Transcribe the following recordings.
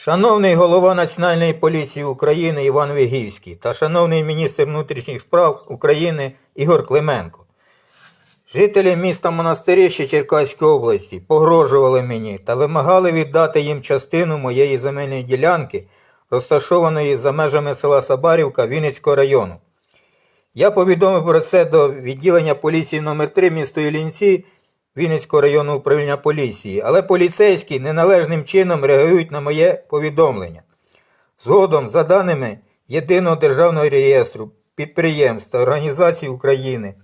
Шановний голова Національної поліції України Іван Вигівський та шановний міністр внутрішніх справ України Ігор Клименко. Жителі міста Монастиріще Черкаської області погрожували мені та вимагали віддати їм частину моєї земельної ділянки, розташованої за межами села Сабарівка Вінницького району. Я повідомив про це до відділення поліції номер 3 міста Іллінці Вінницького районного управління поліції, але поліцейські неналежним чином реагують на моє повідомлення. Згодом, за даними Єдиного державного реєстру підприємств та організацій України,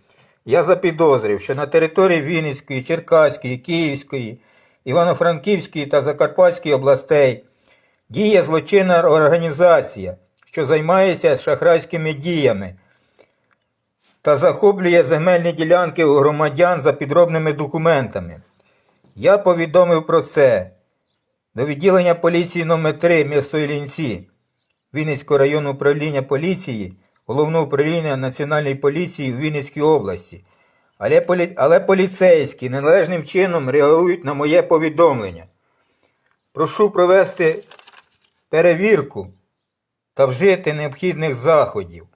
я запідозрив, що на території Вінницької, Черкаської, Київської, Івано-Франківської та Закарпатської областей діє злочинна організація, що займається шахрайськими діями та захоплює земельні ділянки у громадян за підробними документами. Я повідомив про це до відділення поліції номер 3 місто Іллінці Вінницького районного управління поліції, головного управління Національної поліції в Вінницькій області. Але, полі... Але поліцейські неналежним чином реагують на моє повідомлення. Прошу провести перевірку та вжити необхідних заходів.